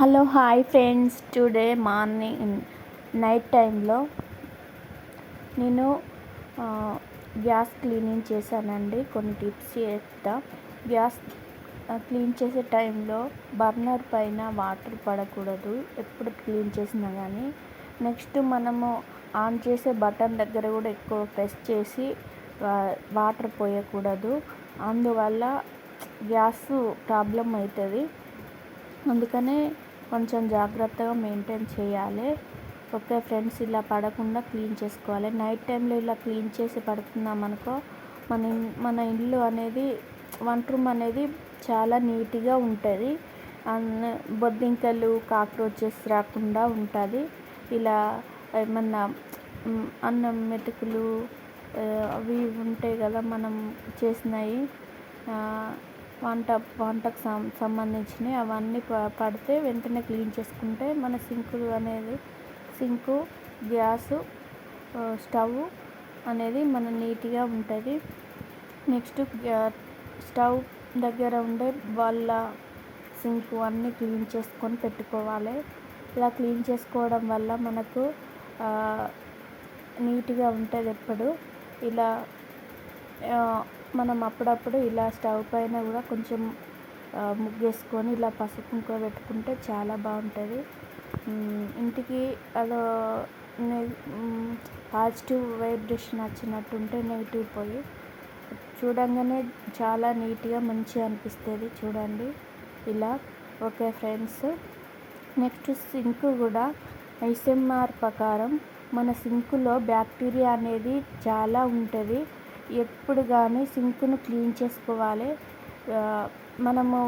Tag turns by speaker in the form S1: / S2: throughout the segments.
S1: Hello hi friends. Today morning night టైంలో నేను gas cleaning చేశానండి. కొన్ని టిప్స్ చెప్తా గ్యాస్ క్లీన్ చేసే టైంలో బర్నర్ పైన వాటర్ పడకూడదు. ఎప్పుడు క్లీన్ చేసినా కానీ నెక్స్ట్ మనము ఆన్ చేసే బటన్ దగ్గర కూడా ఎక్కువ ప్రెస్ చేసి వా- వాటర్ పోయకూడదు. అందువల్ల గ్యాస్ ప్రాబ్లం అవుతుంది అందుకనే కొంచెం జాగ్రత్తగా మెయింటైన్ చేయాలి. ఓకే ఫ్రెండ్స్ ఇలా పడకుండా క్లీన్ చేసుకోవాలి. నైట్ టైంలో ఇలా క్లీన్ చేసి పడుకున్నాం అనుకో మన మన ఇల్లు అనేది వంట రూమ్ అనేది చాలా నీట్గా ఉంటుంది. అన్న బొద్దింకలు కాక్రోచెస్ రాకుండా ఉంటుంది. ఇలా ఏమన్నా అన్నం మెతుకులు అవి ఉంటాయి కదా మనం చేసినవి. వంట వంటకు సం సంబంధించినవి అవన్నీ ప- పడితే వెంటనే క్లీన్ చేసుకుంటే మన సింకు అనేది సింకు గ్యాసు స్టవ్ అనేది మన నీట్గా ఉంటుంది. నెక్స్ట్ గ్యా- స్టవ్ దగ్గర ఉండే వాళ్ళ సింక్ అన్నీ క్లీన్ చేసుకొని పెట్టుకోవాలి. ఇలా క్లీన్ చేసుకోవడం వల్ల మనకు నీట్గా ఉంటుంది ఎప్పుడు. ఇలా మనం అప్పుడప్పుడు ఇలా స్టవ్ పైన కూడా కొంచెం ముగ్గేసుకొని ఇలా పసుపు కుంకుమ పెట్టుకుంటే చాలా బాగుంటుంది. ఇంటికి అదో పాజిటివ్ వైబ్రేషన్ వచ్చినట్టు ఉంటే నెగిటివ్ పోయి చూడంగానే చాలా నీట్గా మంచిగా అనిపిస్తుంది చూడండి. ఇలా ఓకే ఫ్రెండ్స్. నెక్స్ట్ సింక్ కూడా ఐసెంఆర్ ప్రకారం మన సింకులో బ్యాక్టీరియా అనేది చాలా ఉంటుంది. ఎప్పుడు కానీ సింక్ను క్లీన్ చేసుకోవాలి. మనము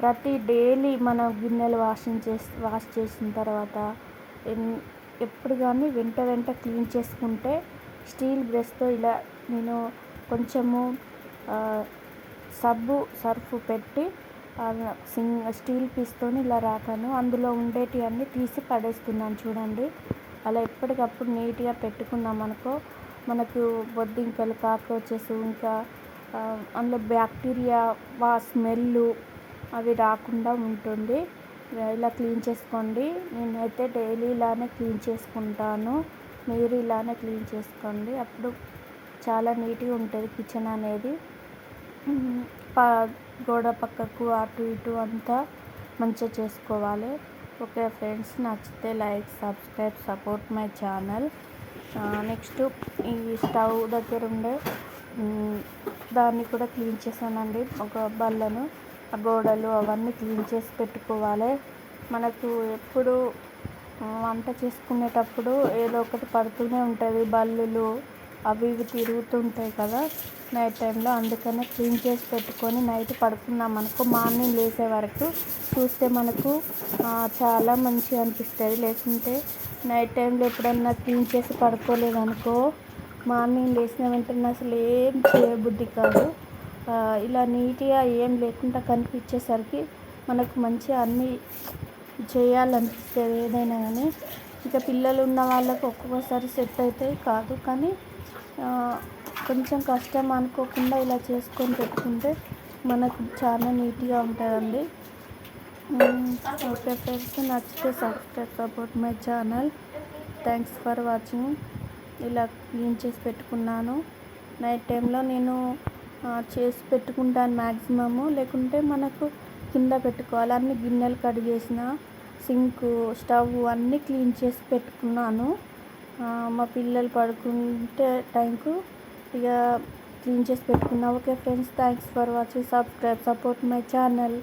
S1: ప్రతి డైలీ మన గిన్నెలు వాషింగ్ చేసి వాష్ చేసిన తర్వాత ఎన్- ఎప్పుడు కానీ వెంట వెంట క్లీన్ చేసుకుంటే స్టీల్ బ్రష్తో ఇలా నేను కొంచెము సబ్బు సర్ఫ్ పెట్టి సింగ్ స్టీల్ పీస్తోని ఇలా రాకాను అందులో ఉండేటివన్నీ తీసి పడేస్తున్నాను చూడండి. అలా ఎప్పటికప్పుడు నీట్గా పెట్టుకున్నాం అనుకో మనకు బొద్దింకలు కాక్రోచెస్ ఇంకా అందులో బ్యాక్టీరియా వా స్మెల్ అవి రాకుండా ఉంటుంది. ఇలా క్లీన్ చేసుకోండి. నేనైతే డైలీ ఇలానే క్లీన్ చేసుకుంటాను. మీరు ఇలానే క్లీన్ చేసుకోండి. అప్పుడు చాలా నీట్గా ఉంటుంది కిచెన్ అనేది. ప గోడ పక్కకు అటు ఇటు అంతా మంచిగా చేసుకోవాలి. ఓకే ఫ్రెండ్స్ నచ్చితే like subscribe support my channel. Next ఈ స్టవ్ దగ్గర ఉండే దాన్ని కూడా క్లీన్ చేశానండి. ఒక బల్లను ఆ గోడలు అవన్నీ క్లీన్ చేసి పెట్టుకోవాలి. మనకు ఎప్పుడు వంట చేసుకునేటప్పుడు ఏదో ఒకటి పడుతూనే ఉంటుంది. బల్లులు అవి ఇవి తిరుగుతుంటాయి కదా నైట్ టైంలో అందుకనే క్లీన్ చేసి పెట్టుకొని నైట్ పడుకున్నాం అనుకో మార్నింగ్ లేసే వరకు చూస్తే మనకు చాలా మంచిగా అనిపిస్తుంది. లేకుంటే నైట్ టైంలో ఎప్పుడన్నా క్లీన్ చేసి పడుకోలేదనుకో మార్నింగ్ లేచిన వెంటనే అసలు ఏం చేయబుద్ధి కాదు. ఇలా నీట్గా ఏం లేకుండా కనిపించేసరికి మనకు మంచిగా అన్నీ చేయాలనిపిస్తుంది ఏదైనా కానీ ఇక పిల్లలు ఉన్న వాళ్ళకు ఒక్కొక్కసారి సెట్ అవుతాయి కాదు కానీ కొంచెం కష్టం అనుకోకుండా ఇలా చేసుకొని పెట్టుకుంటే మనకు చాలా నీట్గా ఉంటుందండి. Mm, ఓకే ఫ్రెండ్స్ నచ్చితే subscribe support my channel thanks for watching ఇలా క్లీన్ చేసి పెట్టుకున్నాను. నైట్ టైంలో నేను చేసి పెట్టుకుంటాను మ్యాక్సిమము లేకుంటే మనకు కింద పెట్టుకోవాలి. అన్ని గిన్నెలు కడిగేసిన సింకు స్టవ్ అన్నీ క్లీన్ చేసి పెట్టుకున్నాను. మా పిల్లలు పడుకుంటే టైంకు ఇక క్లీన్ చేసి పెట్టుకున్నా. Okay friends thanks for watching subscribe support my channel